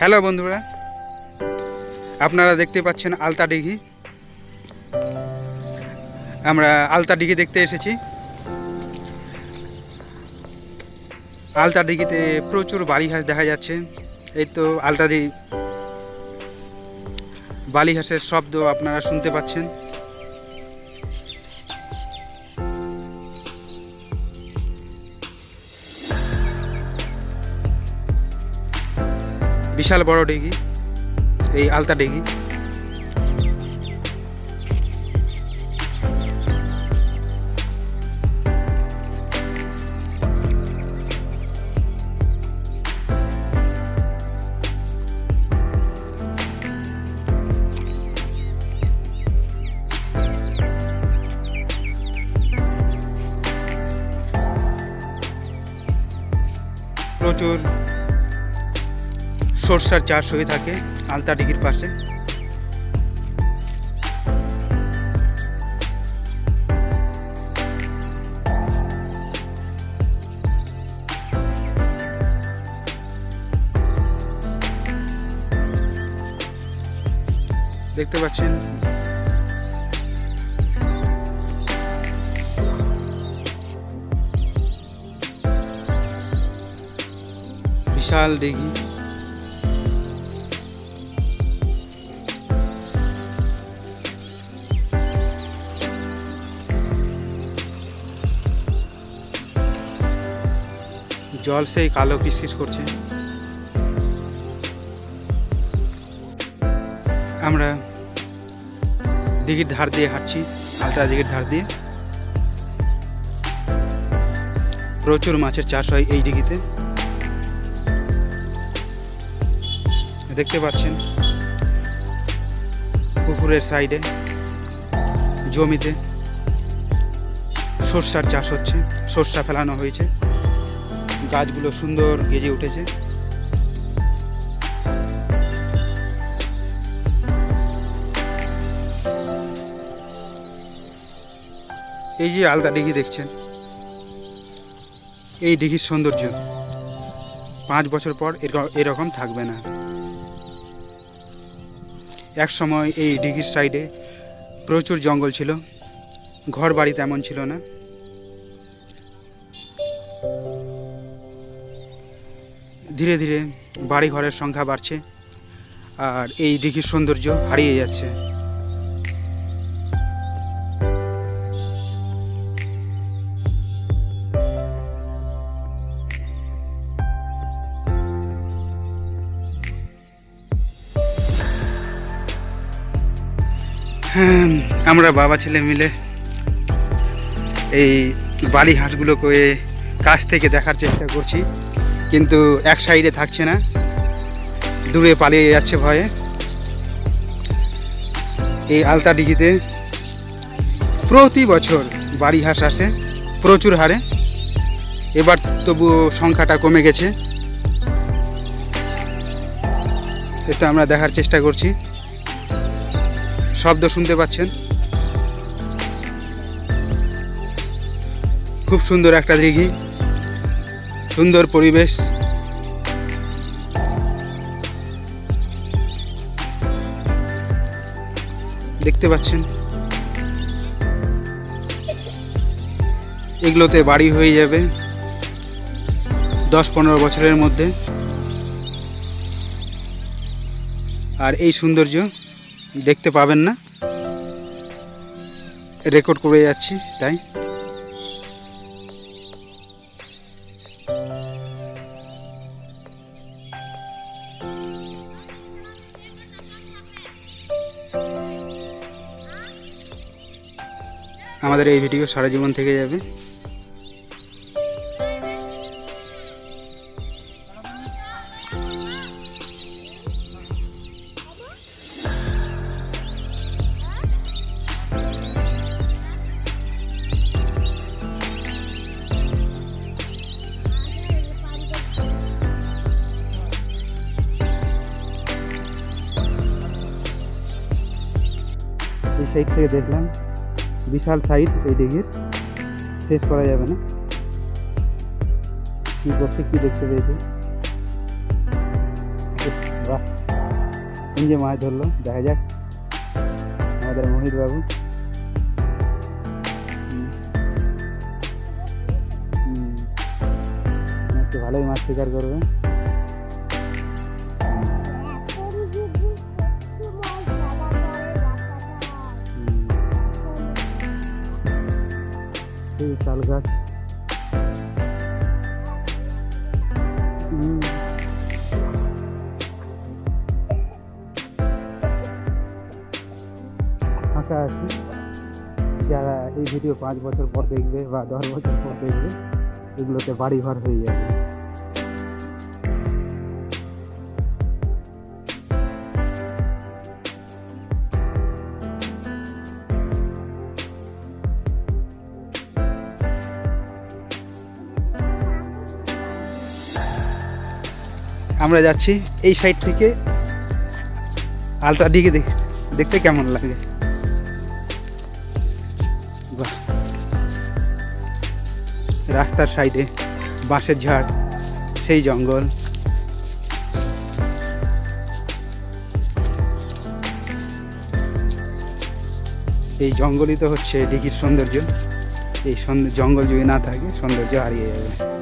Hello বন্ধুরা, আপনারা দেখতে পাচ্ছেন আলতা ডিঘি। আমরা আলতা ডিঘি দেখতে এসেছি। আলতা ডিঘিতে প্রচুর বালি হাঁস দেখা যাচ্ছে। এই তো আলতা বালি হাঁসের শব্দ আপনারা শুনতে পাচ্ছেন। বিশাল বড় ডিঘি এই আলতা ডিঘি প্রচুর সরষার চাষ হয়ে থাকে আলতা ডিগির পাশে। দেখতে পাচ্ছেন? বিশাল ডিঘি জল সেই কালো কিসকিস করছে। আমরা দিঘির ধার দিয়ে হাঁটছি, আলতা দিঘির ধার দিয়ে। প্রচুর মাছের চাষ হয় এই দিঘিতে। দেখতে পাচ্ছেন পুকুরের সাইডে, জমিতে সর্ষার চাষ হচ্ছে, সর্ষা ফেলানো হয়েছে। গাছগুলো সুন্দর গেজে উঠেছে। এই যে আলতা ডিঘি দেখছেন, এই ডিঘির সৌন্দর্য পাঁচ বছর পর এরকম- থাকবে না। এক সময় এই ডিঘির সাইডে প্রচুর জঙ্গল ছিল ঘর বাড়ি তেমন ছিল না। ধীরে ধীরে বাড়ি ঘরের সংখ্যা বাড়ছে আর এই দিঘির সৌন্দর্য হারিয়ে যাচ্ছে। হ্যাঁ আমরা বাবা ছেলে মিলে এই বালি হাঁসগুলোকে কাছ থেকে দেখার চেষ্টা করছি। কিন্তু এক সাইডে থাকছে না। দূরে পালিয়ে যাচ্ছে ভয়ে। এই আলতা ডিঘিতে প্রতি বছর বাড়ি হাঁস আসে, প্রচুর হারে। এবার তবু সংখ্যাটা কমে গেছে। এটা আমরা দেখার চেষ্টা করছি। শব্দ শুনতে পাচ্ছেন? খুব সুন্দর একটা দিঘি সুন্দর পরিবেশ। দেখতে পাচ্ছেন? এগুলোতে বাড়ি হয়ে যাবে দশ পনেরো বছরের মধ্যে। আর এই সৌন্দর্য দেখতে পাবেন না। রেকর্ড করে যাচ্ছি, তাই। আমাদের এই ভিডিও সারা জীবন থেকে যাবে। সাইড থেকে দেখলাম বিশাল সাইড এই দিঘির। শেষ করা যাবে না। কী করছে, কী দেখতে পেয়েছে? বাহ যে মাছ ধরলো। দেখা যাক। আমাদের মোহিত বাবু। ভালোই মাছ শিকার করবে। তাল গাছ। ফাঁকা আছে। যারা এই ভিডিও পাঁচ বছর পর দেখবে বা দশ বছর পর দেখবে, এগুলোতে বাড়ি ঘর হয়ে যাবে। আমরা যাচ্ছি এই সাইড থেকে। আলটা দিকে দেখতে কেমন লাগে? রাস্তার সাইডে বাঁশের ঝাড়, সেই জঙ্গল। এই জঙ্গলই তো হচ্ছে দিঘির সৌন্দর্য। এই জঙ্গল যদি না থাকে, সৌন্দর্য হারিয়ে যাবে।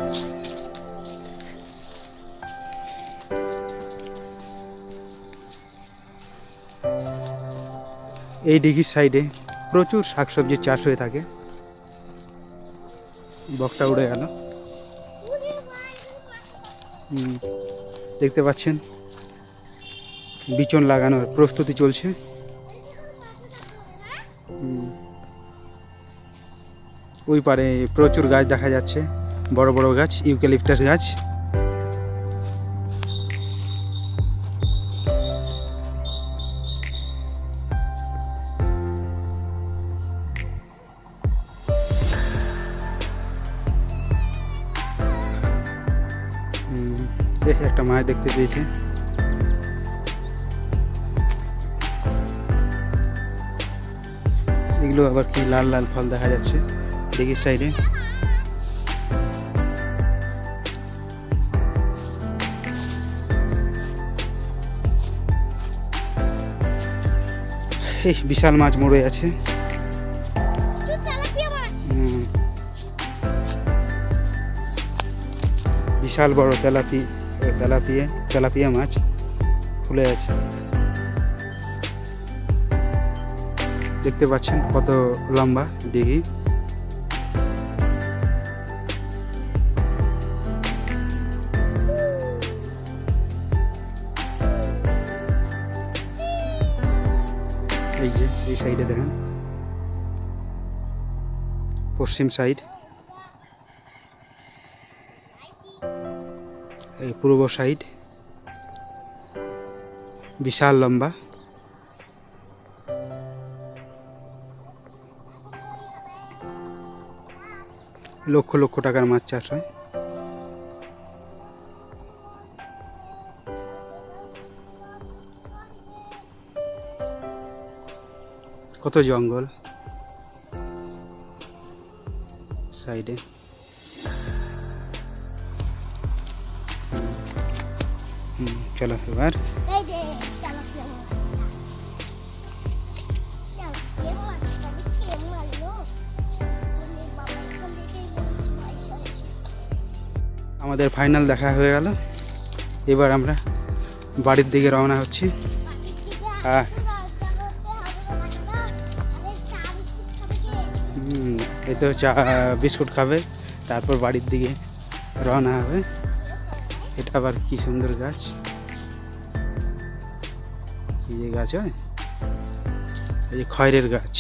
এই দিঘির সাইডে প্রচুর শাকসবজির চাষ হয়ে থাকে। বকটা উড়ে গেল। দেখতে পাচ্ছেন? বিচন লাগানোর প্রস্তুতি চলছে। ওই পারে প্রচুর গাছ দেখা যাচ্ছে। বড় বড় গাছ, ইউক্যালিপটাস গাছ। মাছ দেখতে পেয়েছে। এগুলো আবার কি লাল লাল ফল দেখা যাচ্ছে দিঘির সাইডে বিশাল মাছ মরে আছে। বিশাল বড় তেলাপি। তেলাপিয়া তেলাপিয়া মাছ ফুলে আছে। দেখতে পাচ্ছেন কত লম্বা দিঘি এই যে, এই সাইডে দেখেন। পশ্চিম সাইড। এই পূর্ব সাইড। বিশাল লম্বা। লক্ষ লক্ষ টাকার মাছ চাষ হয়। কত জঙ্গল? সাইডে। চলো এবার আমাদের ফাইনাল দেখা হয়ে গেল। এবার আমরা বাড়ির দিকে রওনা হচ্ছি। হ্যাঁ। হুম, এই তো চা বিস্কুট খাবে তারপর বাড়ির দিকে রওনা হবে। এটা আবার কি সুন্দর গাছ। কি যে গাছ হয় এই যে খয়রের গাছ।